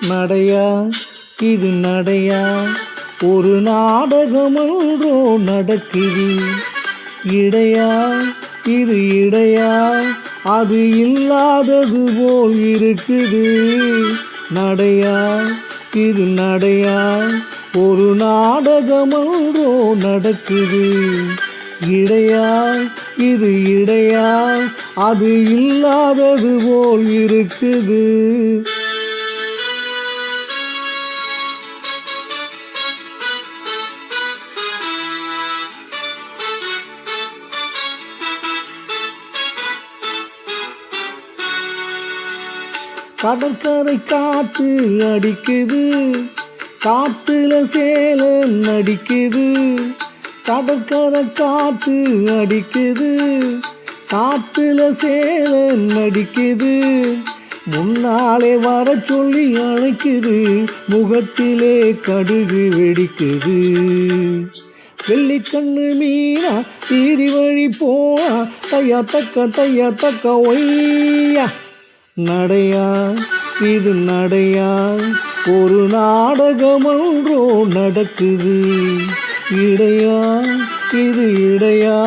நடையா? இது நடையா? ஒரு நாடகமன்றோ நடக்குது. இடையா? இது இடையா? அது இல்லாதது போல் இருக்குது. நடையா? இது நடையா? ஒரு நாடகமன்றோ நடக்குது. இடையா? இது இடையா? அது இல்லாதது போல் இருக்குது. கடற்கரை காத்து அடிக்குது. காத்துல சேல நடிக்குது கடற்கரை காத்து அடிக்குது. காத்துல சேல நடிக்குது முன்னாலே வர சொல்லி அழைக்குது. முகத்திலே கடுகு வெடிக்குது. வெள்ளிக்கண்ணு மீனா தீதி வழி போனா தையா தக்க தையா தக்க ஒய்யா. நடையா இது நடையா ஒரு நாடகமன்றோ நடக்குது. இடையா இது இடையா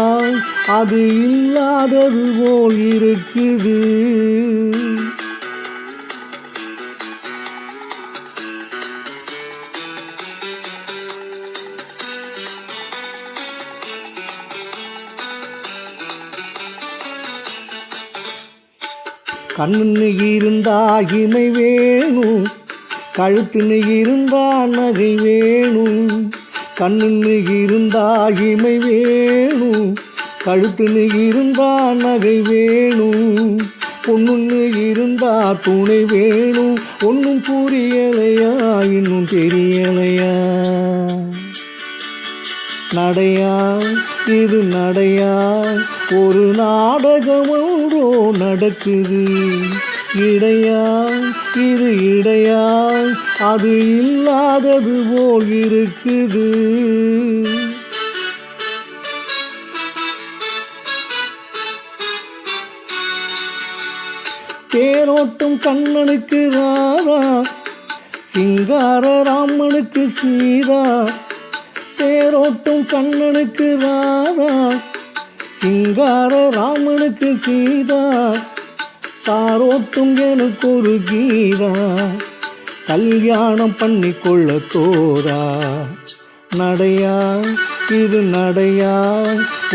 அது இல்லாதது போல் இருக்குது. கண்ணுன்னு இருந்தா இமை வேணும். கழுத்துன்னு இருந்தா நகை வேணும். கண்ணுன்னு இருந்தா இமை வேணும். கழுத்துன்னு இருந்தா நகை வேணும். பொண்ணுன்னு இருந்தா துணை வேணும். ஒன்றும் புரியலையா இன்னும் தெரியலையா? நடையாய் இது நடையாய் ஒரு நாடகம் நடக்குது. இடையாய் இது இடையாய் அது இல்லாதது போல் இருக்குது. தேரோட்டும் கண்ணனுக்கு ராதா சிங்கார ராமனுக்கு சீதா தேரோட்டும் கண்ணனுக்கு ராதா சிங்கார ராமனுக்கு சீதா தாரோட்டும் எனக்கு ஒரு கீதா கல்யாணம் பண்ணி கொள்ள தோரா நடையா இது நடையா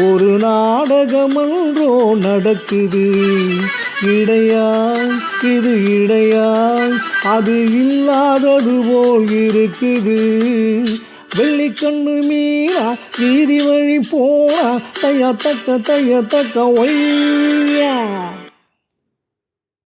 ஒரு நாடகமன்றோ நடக்குது. இடையா இது இடையா அது இல்லாதது போல் இருக்குது. வெள்ளி கண்ணு மீறா வீதி வழி போனா தையத்தக்க தையத்தக்க ஒய்யா.